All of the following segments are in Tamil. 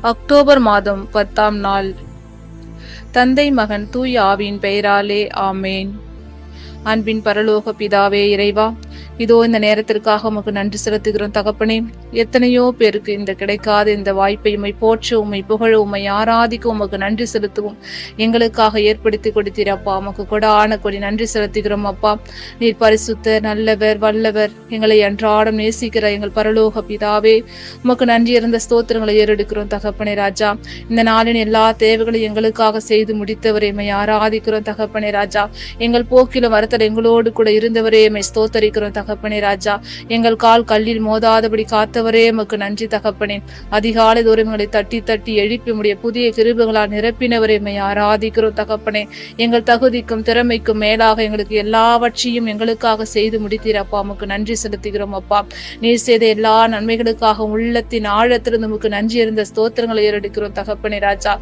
அக்டோபர் மாதம் பத்தாம் நாள். தந்தை மகன் தூய் ஆவியின் பெயராலே ஆமேன். அன்பின் பரலோக பிதாவே இறைவா இதோ இந்த நேரத்திற்காக உமக்கு நன்றி செலுத்துகிறோம் தகப்பனே. எத்தனையோ பேருக்கு இந்த கிடைக்காத இந்த வாய்ப்பை உமை போற்ற உமை புகழ உமை ஆராதிக்க உமக்கு நன்றி செலுத்துவோம். எங்களுக்காக ஏற்படுத்தி கொடுத்தீர் அப்பா. உமக்கு கொடான கொடி நன்றி செலுத்துகிறோம் அப்பா. நீர் பரிசுத்த நல்லவர் வல்லவர் எங்களை அன்றாடம் நேசிக்கிற எங்கள் பரலோக பிதாவே. உமக்கு நன்றி இருந்த ஸ்தோத்திரங்களை ஏறெடுக்கிறோம் தகப்பனே ராஜா. இந்த நாளின் எல்லா தேவைகளையும் எங்களுக்காக செய்து முடித்தவரே எம்மை ஆராதிக்கிறோம் தகப்பனே ராஜா. எங்கள் போக்கிலும் வரத்தல் எங்களோடு கூட இருந்தவரே எம்மை ஸ்தோத்தரிக்கிறோம் தகப்பனே ராஜா. எங்கள் கால் கல்லில் மோதாதபடி காத்தவரே எமக்கு நன்றி தகப்பனே. அதிகாலை தூரங்களை தட்டி தட்டி எழுப்பி முடிய புதிய கிருபங்களால் நிரப்பினவரை எம்மை ஆராதிக்கிறோம் தகப்பனே. எங்கள் தகுதிக்கும் திறமைக்கும் மேலாக எங்களுக்கு எல்லாவற்றையும் எங்களுக்காக செய்து முடித்தீர் அப்பா. உமக்கு நன்றி செலுத்துகிறோம் அப்பா. நீர் செய்த எல்லா நன்மைகளுக்காக உள்ளத்தின் ஆழத்திலிருந்து உமக்கு நன்றி இருந்த ஸ்தோத்திரங்களை ஏறெடுக்கிறோம் தகப்பனே ராஜா.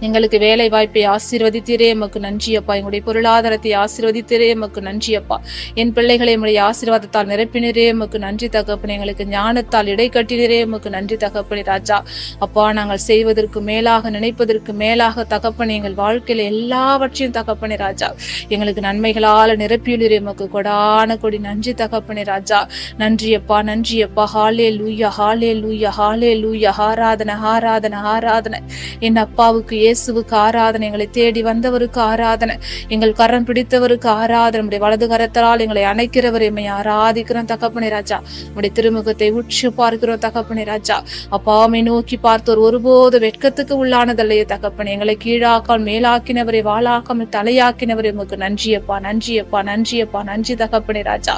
எங்களுக்கு வேலை வாய்ப்பை ஆசீர்வதித்தீரே எமக்கு நன்றி அப்பா. எங்களுடைய பொருளாதாரத்தை ஆசீர்வதித்தீரே எமக்கு நன்றி அப்பா. என் பிள்ளைகளை எங்களுடைய ஆசீர்வாதத்தால் நிரப்பினரே எமக்கு நன்றி தகப்பனே. எங்களுக்கு ஞானத்தால் இடை கட்டினரே எமக்கு நன்றி தகப்பனே ராஜா. அப்பா நாங்கள் செய்வதற்கு மேலாக நினைப்பதற்கு மேலாக தகப்பனே எங்கள் வாழ்க்கையில எல்லாவற்றையும் தகப்பனே ராஜா. எங்களுக்கு நன்மைகளால் நிரப்பியுள்ளீரே எமக்கு கொடான கொடி நன்றி தகப்பனே ராஜா. நன்றி அப்பா நன்றி அப்பா. ஹாலே லூயா ஹாலே லூயா ஹாலே லூயா ஹாராதன ஹாராதன ஹாராதன என் அப்பாவுக்கு இயேசுவுக்கு ஆராதனை எங்களை தேடி வந்தவருக்கு ஆராதனை எங்கள் கரம் பிடித்தவருக்கு ஆராதனை. நம்முடைய வலது கரத்தால் எங்களை அணைக்கிறவர் எம்மை ஆராதிக்கிறோம் தகப்பனே ராஜா. நம்முடைய திருமுகத்தை உற்று பார்க்கிறோம் தகப்பனே ராஜா. அப்பாமை நோக்கி பார்த்தோர் ஒருபோது வெட்கத்துக்கு உள்ளானதல்லையே தகப்பனே. எங்களை கீழாக்கால் மேலாக்கினவரை வாழாக்காமல் தலையாக்கினவரை உமக்கு நன்றியப்பா நன்றியப்பா நன்றியப்பா நன்றி தகப்பனே ராஜா.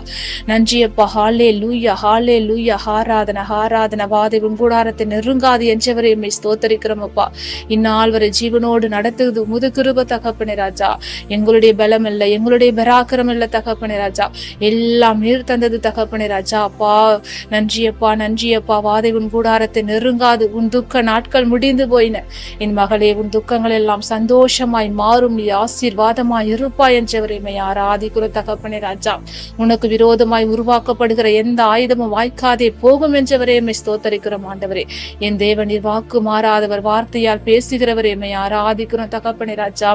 நன்றியப்பா ஹாலே லூயா ஹாலே லூயா ஹாராதன ஹாராதன வாதை கூடாரத்தை நெருங்காது என்றவரை எம்மை ஸ்தோத்தரிக்கிறோம் அப்பா. இந்நாள் வரை ஜீவனோடு நடத்துவது முது கிருப தகப்பனே ராஜா. எங்களுடைய பலம் இல்ல எங்களுடைய பராக்கிரம் இல்ல தகப்பனே ராஜா. எல்லாம் நீர் தந்தது தகப்பனே ராஜா. அப்பா நன்றியப்பா நன்றியப்பா. வாதை உன் கூடாரத்தை நெருங்காது. உன் துக்க நாட்கள் முடிந்து போயின. என் மகளே உன் துக்கங்கள் எல்லாம் சந்தோஷமாய் மாறும். நீ ஆசீர்வாதமாய் இருப்பாய் என்றவரை மை ஆராதிக்கிற தகப்பனே ராஜா. உனக்கு விரோதமாய் உருவாக்கப்படுகிற எந்த ஆயுதமும் வாய்க்காதே. போகும் என்றவரே எம்மை ஸ்தோத்தரிக்கிறோம் ஆண்டவரே. என் தேவனின் வாக்கு மாறாதவர். வார்த்தையால் பேசுகிறவர். எம்மை உண்மை ஆராதிக்கிறோம் தகப்பனே ராஜா.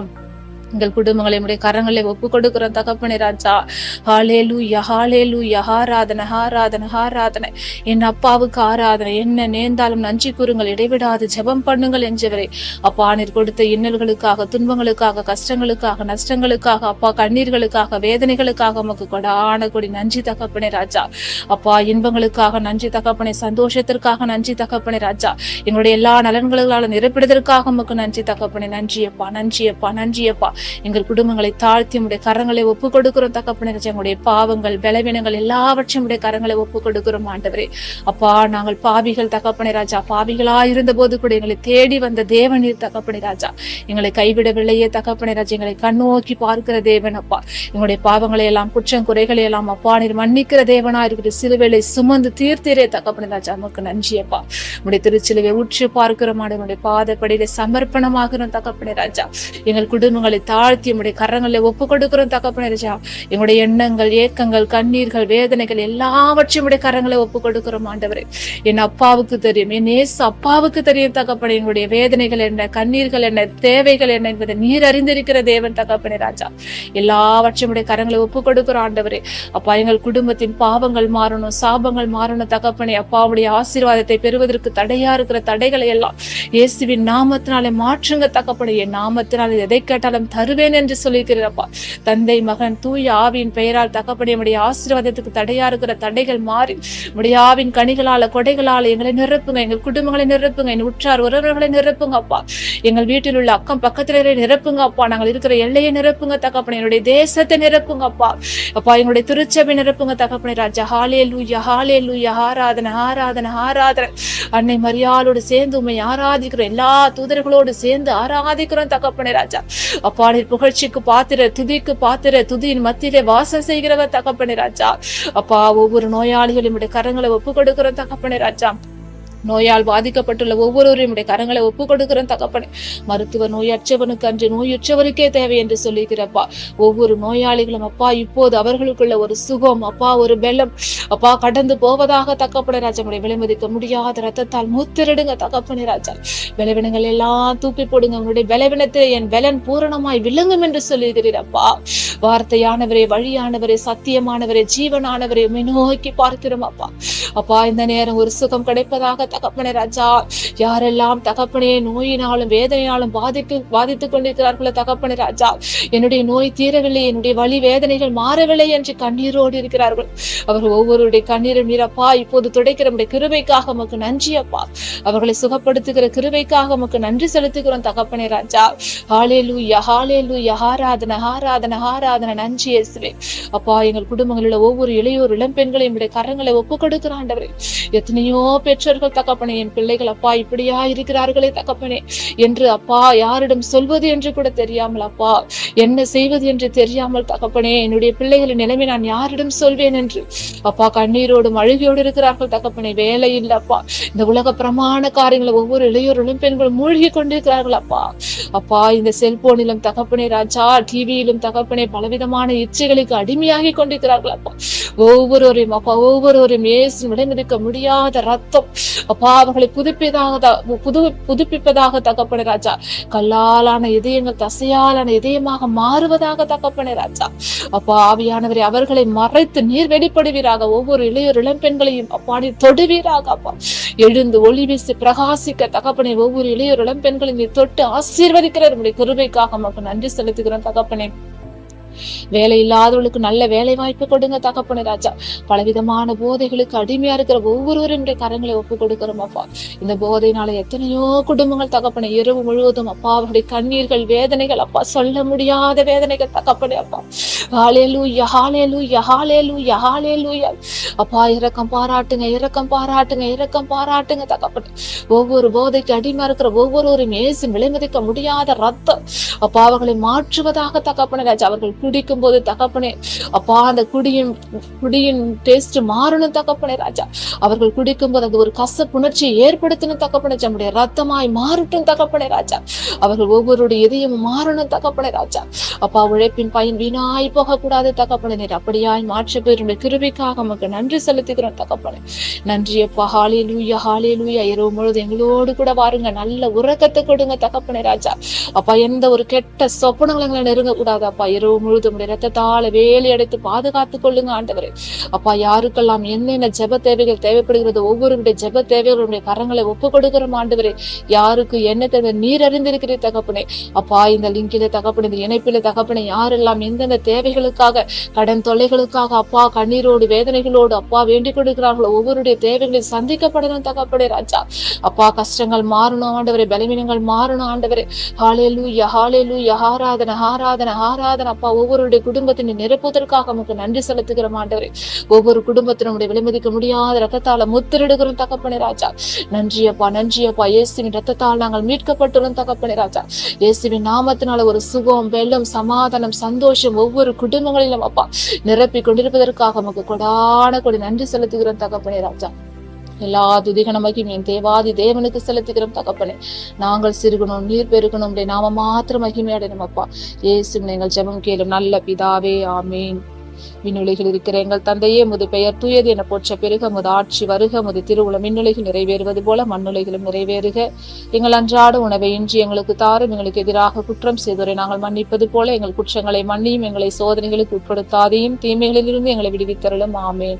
எங்கள் குடும்பங்களை உடைய கரங்களை ஒப்பு கொடுக்கிறோம் தகப்பனே ராஜா. ஹாலே லூயா ஹாலே லூயா ஹாராதன ஹாராதன ஹாராதனை என் அப்பாவுக்கு ஆராதனை. என்ன நேர்ந்தாலும் நன்றி கூறுங்கள் இடைவிடாது ஜெபம் பண்ணுங்கள் என்றவரை அப்பா நீர் கொடுத்த இன்னல்களுக்காக துன்பங்களுக்காக கஷ்டங்களுக்காக நஷ்டங்களுக்காக அப்பா கண்ணீர்களுக்காக வேதனைகளுக்காக உமக்கு கொடான கொடி நன்றி தகப்பனே ராஜா. அப்பா இன்பங்களுக்காக நன்றி தகப்பனே சந்தோஷத்திற்காக நன்றி தகப்பனே ராஜா. எங்களுடைய எல்லா நலன்களால் நிரப்பிடுவதற்காக உமக்கு நன்றி தகப்பனே. நன்றியப்பா நன்றியப்பா நன்றியப்பா. எங்கள் குடும்பங்களை தாழ்த்தி உடைய கரங்களை ஒப்பு கொடுக்கிறோம் தகப்பனே. ராஜா எங்களுடைய பாவங்கள் பலவீனங்கள் எல்லாவற்றையும் உடைய கரங்களை ஒப்பு கொடுக்கிறோம் ஆண்டவரே. அப்பா நாங்கள் பாவிகள் தகப்பனை ராஜா. பாவிகளா இருந்த போது கூட எங்களை தேடி வந்த தேவநீர் தகப்பனை ராஜா. எங்களை கைவிடவில்லையே தகப்பனை ராஜா. எங்களை கண்ணோக்கி பார்க்கிற தேவன் அப்பா. எங்களுடைய பாவங்களை எல்லாம் குற்றம் குறைகளை எல்லாம் அப்பா நீர் மன்னிக்கிற தேவனா இருக்கிற சிலுவைகளை சுமந்து தீர்த்தீரே தகப்பனை ராஜா. நமக்கு நன்றி அப்பா. உடைய திருச்சிலுவை உற்று பார்க்கிறோம் உடைய பாதப்படியில சமர்ப்பணமாகிறோம் தகப்பனை ராஜா. எங்கள் குடும்பங்களை தாழ்த்தி உடைய கரங்களை ஒப்பு கொடுக்கிறோம் தகப்பன ராஜா. எங்களுடைய எண்ணங்கள் ஏக்கங்கள் கண்ணீர்கள் வேதனைகள் எல்லாவற்றையும் உடைய கரங்களை ஒப்பு கொடுக்கிறோம் ஆண்டவரே. என் அப்பாவுக்கு தெரியும் என் ஏசு அப்பாவுக்கு தெரியும் தகப்பன. எங்களுடைய வேதனைகள் என்ன கண்ணீர்கள் என்ன தேவைகள் என்ன என்பதை நீர் அறிந்திருக்கிற தேவன் தகப்பனே ராஜா. எல்லாவற்றையும் உடைய கரங்களை ஒப்பு கொடுக்கிறோம் ஆண்டவரே. அப்பா எங்கள் குடும்பத்தின் பாவங்கள் மாறணும் சாபங்கள் மாறணும் தகப்பனே. அப்பாவுடைய ஆசீர்வாதத்தை பெறுவதற்கு தடையா இருக்கிற தடைகளை எல்லாம் இயேசுவின் நாமத்தினாலே மாற்றுங்க தகப்பனே. என் நாமத்தினாலே எதை கேட்டாலும் தருவேன் என்று சொல்லியிருக்கிறப்பா தந்தை மகன் தூய ஆவியின் பெயரால் தகப்பனே ஆசீர்வாதத்துக்கு தடையா இருக்கிற தடைகள் மாறி உடைய ஆவின் கனிகளால கொடைகளால எங்களை நிரப்புங்க எங்கள் குடும்பங்களை நிரப்புங்க என் உற்றார் உறவுகளை நிரப்புங்க அப்பா எங்கள் வீட்டில் உள்ள அக்கம் பக்கத்திலே நிரப்புங்க அப்பா நாங்கள் இருக்கிற எல்லையை நிரப்புங்க தகப்பனை என்னுடைய தேசத்தை நிரப்புங்க அப்பா அப்பா எங்களுடைய திருச்சபை நிரப்புங்க தகப்பனை ராஜா. ஹாலே லூயா ஹாலே லூயா ஆராதன ஆராதன ஆராதன. அன்னை மரியாளோடு சேர்ந்து உண்மை ஆராதிக்கிறோம் எல்லா தூதர்களோடு சேர்ந்து ஆராதிக்கிறோம் தகப்பனே ராஜா. அப்பா நீர் புகழ்ச்சிக்கு பாத்திர துதிக்கு பாத்திர துதியின் மத்தியிலே வாசம் செய்கிறவர் தகப்பனே ராஜா. அப்பா ஒவ்வொரு நோயாளிகளும் கரங்களை ஒப்பு கொடுக்கிறோம் தகப்பனே ராஜா. நோயால் பாதிக்கப்பட்டுள்ள ஒவ்வொருவரையும் உடைய கரங்களை ஒப்பு கொடுக்கிறேன் தகப்பனே. மருத்துவ நோயற்றவனுக்கு அன்று நோயுற்றவருக்கே தேவை என்று சொல்லியிருக்கிறப்பா ஒவ்வொரு நோயாளிகளும் அப்பா இப்போது அவர்களுக்குள்ள ஒரு சுகம் அப்பா ஒரு பெலம். அப்பா கடந்து போவதாக தகப்பனே ராஜா. விலைமதிக்க முடியாத ரத்தத்தால் மூத்திரடுங்க தகப்பனே ராஜா. விளைவினங்கள் எல்லாம் தூக்கி போடுங்க உங்களுடைய பலவீனத்தில் என் பலன் பூரணமாய் விளங்கும் என்று சொல்லியிருக்கிறப்பா வார்த்தையானவரே வழியானவரே சத்தியமானவரே ஜீவனானவரே நோக்கி பார்க்கிறோம் அப்பா. அப்பா இந்த நேரம் ஒரு சுகம் கிடைப்பதாக தகப்பனே ராஜா. யாரெல்லாம் தகப்பனே நோயினாலும் வேதனையாலும் பாதித்து பாதித்துக் கொண்டிருக்கிறார்களோ தகப்பனே ராஜா. என்னுடைய நோய் தீரவில்லை என்னுடைய வழி வேதனைகள் மாறவில்லை என்று கண்ணீரோடு இருக்கிறார்கள். அவர்கள் ஒவ்வொருடைய கண்ணீரும் நீரப்பா இப்போது துடைக்கிற நம்முடைய கிருபைக்காக உமக்கு நன்றி அப்பா. அவர்களை சுகப்படுத்துகிற கிருபைக்காக உமக்கு நன்றி செலுத்துகிறோம் தகப்பனே ராஜா. ஹாலே லூயா ஹாலே லூயா ஹாராதன ஹாராதன ஹாராதன நன்றி இயேசுவே. அப்பா எங்கள் குடும்பங்களில் ஒவ்வொரு இளையோர் இளம்பெண்களையும் கரங்களை ஒப்பு கொடுக்கிறாண்டவரே எத்தனையோ பெற்றோர்கள் தகப்பனே என் பிள்ளைகள் அப்பா இப்படியா இருக்கிறார்களே தகப்பனே என்று அப்பா யாரிடம் சொல்வது என்று கூட தெரியாமல் அப்பா என்ன செய்வது என்று தெரியாமல் தகப்பனே என்னுடைய பிள்ளைகளின் நிலைமை நான் யாரிடம் சொல்வேன் என்று அப்பா கண்ணீரோடும் அழுகையோடு இருக்கிறார்கள் தகப்பனே. வேலை இல்லப்பா இந்த உலக பிரமாண காரியங்களை ஒவ்வொரு இளையோர்களும் பெண்களும் மூழ்கி கொண்டிருக்கிறார்கள் அப்பா. அப்பா இந்த செல்போனிலும் தகப்பனே ராஜா டிவியிலும் தகப்பனே பலவிதமான இச்சைகளுக்கு அடிமையாகி கொண்டிருக்கிறார்கள் அப்பா. ஒவ்வொருவரையும் அப்பா ஒவ்வொருவரையும் இயேசு விளைந்திருக்க முடியாத ரத்தம் அப்பா அவர்களை புதுப்பிதாக புது புதுப்பிப்பதாக தகப்பனே ராஜா. கல்லாலான இதயங்கள் தசையாலான இதயமாக மாறுவதாக தகப்பனே ராஜா. அப்பா ஆவியானவரை அவர்களை மறைத்து நீர் வெளிப்படுவீராக. ஒவ்வொரு இளையோர் இளம்பெண்களையும் அப்பா நீர் தொடுவீராக அப்பா. எழுந்து ஒளி வீசி பிரகாசிக்க தகப்பனை ஒவ்வொரு இளையோர் இளம்பெண்களையும் நீர் தொட்டு ஆசீர்வதிக்கிற உங்களுடைய கிருபைக்காக நமக்கு நன்றி செலுத்துகிறோம் தகப்பனே. வேலை இல்லாதவர்களுக்கு நல்ல வேலை வாய்ப்பு கொடுங்க தகப்பன ராஜா. பலவிதமான போதைகளுக்கு அடிமையா இருக்கிற ஒவ்வொருவரும் இன்றைய கரங்களை ஒப்பு கொடுக்கிறோம் அப்பா. இந்த போதையினால எத்தனையோ குடும்பங்கள் தகப்பனை இரவு முழுவதும் அப்பா அவருடைய கண்ணீர்கள் வேதனைகள் அப்பா சொல்ல முடியாத வேதனைகள் தகப்பனே அப்பா. ஹாலேலு யஹாலேலு யஹாலேலு யஹாலேலு அப்பா இரக்கம் பாராட்டுங்க இரக்கம் பாராட்டுங்க இரக்கம் பாராட்டுங்க தகப்பன. ஒவ்வொரு போதைக்கு அடிமையா இருக்கிற ஒவ்வொருவரும் ஏசு விலைமதிக்க முடியாத ரத்தம் அப்பா அவர்களை மாற்றுவதாக தகப்பன ராஜா. அவர்கள் குடிக்கும் போது தகப்பனே அப்பா அந்த குடியின் குடியின் டேஸ்ட் மாறணும் தகப்பனே ராஜா. அவர்கள் குடிக்கும் போது அது ஒரு கசப்புணர்ச்சியை ஏற்படுத்தணும் தகப்பனே நம்முடைய ரத்தமாய் மாறட்டும் தகப்பனே ராஜா. அவர்கள் ஒவ்வொருடைய இதயமும் மாறணும் தகப்பனே ராஜா. அப்பா உழைப்பின் பயன் வீணாய் போகக்கூடாது தகப்பனே. நீர் அப்படியாய் மாற்ற பேருடைய கிருவிக்காக நமக்கு நன்றி செலுத்துகிறோம் தகப்பனே. நன்றி அப்பா ஹாலே லூயா ஹாலே லூயா இரவு முழுவதும் எங்களோடு கூட வாருங்க. நல்ல உறக்கத்தை கொடுங்க தகப்பனே ராஜா. அப்பா எந்த ஒரு கெட்ட சொப்பனங்களை நெருங்க கூடாது அப்பா இரவு முழு உடைய ரத்தத்தால வேலி அடைத்து பாதுகாத்துக் கொள்ளுங்க ஆண்டவரே. அப்பா யாருக்கெல்லாம் என்னென்ன ஜெப தேவைகள் தேவைப்படுகிறது ஒவ்வொருடைய ஜெப தேவைகளுடைய கரங்களை ஒப்பு கொடுக்கிறோம் ஆண்டவரே. யாருக்கு என்ன தேவை நீர் அறிந்திருக்கிற தகப்பனே. அப்பா இந்த லிங்கில தகப்பனே இந்த இணைப்பில தகப்பனே யாரெல்லாம் எந்தெந்த தேவைகளுக்காக கடன் தொல்லைகளுக்காக அப்பா கண்ணீரோடு வேதனைகளோடு அப்பா வேண்டிக் கொடுக்கிறார்களோ ஒவ்வொருடைய தேவைகளை சந்திக்கப்படணும் தகப்பனே ராஜா. அப்பா கஷ்டங்கள் மாறணும் ஆண்டவரே பலவீனங்கள் மாறணும் ஆண்டவரே. ஹாலேலூயா ஹாலேலூயா ஆராதனை ஆராதனை ஆராதனை. அப்பா ஒவ்வொருடைய குடும்பத்தினை நிரப்புவதற்காக உமக்கு நன்றி செலுத்துகிறோம் ஆண்டவரே. ஒவ்வொரு குடும்பத்தினுடைய விலைமதிக்க முடியாத ரத்தத்தால முத்திரிடுகிறோம் தகப்பனே ராஜா. நன்றியப்பா நன்றியப்பா இயேசுவின் ரத்தத்தால் நாங்கள் மீட்கப்பட்டுள்ளோம் தகப்பனே ராஜா. இயேசுவின் நாமத்தினால ஒரு சுகம் வெள்ளம் சமாதானம் சந்தோஷம் ஒவ்வொரு குடும்பங்களிலும் அப்பா நிரப்பி கொண்டிருப்பதற்காக நமக்கு கொடான கொடி நன்றி செலுத்துகிறோம் தகப்பனே ராஜா. எல்லா துதிகனமைக்கும் என் தேவாதி தேவனுக்கு செலுத்துகிறோம் தகப்பனே. நாங்கள் சிறுகணும் நீர் பெருகணும் நாம மாத்திரம் மகிமையடையணும் அப்பா. இயேசுவின் எங்கள் ஜெபம் கேளும் நல்ல பிதாவே ஆமேன். விண்ணுலைகள் இருக்கிற எங்கள் தந்தையே முது பெயர் தூயது என போற்ற பெருக முது ஆட்சி வருக முது திருவுள மின்னுலைகள் நிறைவேறுவது போல மண்ணுலகிலும் நிறைவேறுக. எங்கள் அன்றாட உணவை இன்றி எங்களுக்கு தாரும் எங்களுக்கு எதிராக குற்றம் செய்தோரை நாங்கள் மன்னிப்பது போல எங்கள் குற்றங்களை மன்னியும் எங்களை சோதனைகளுக்கு உட்படுத்தாதையும் தீமைகளிலிருந்து எங்களை விடுவித்தருளும் ஆமேன்.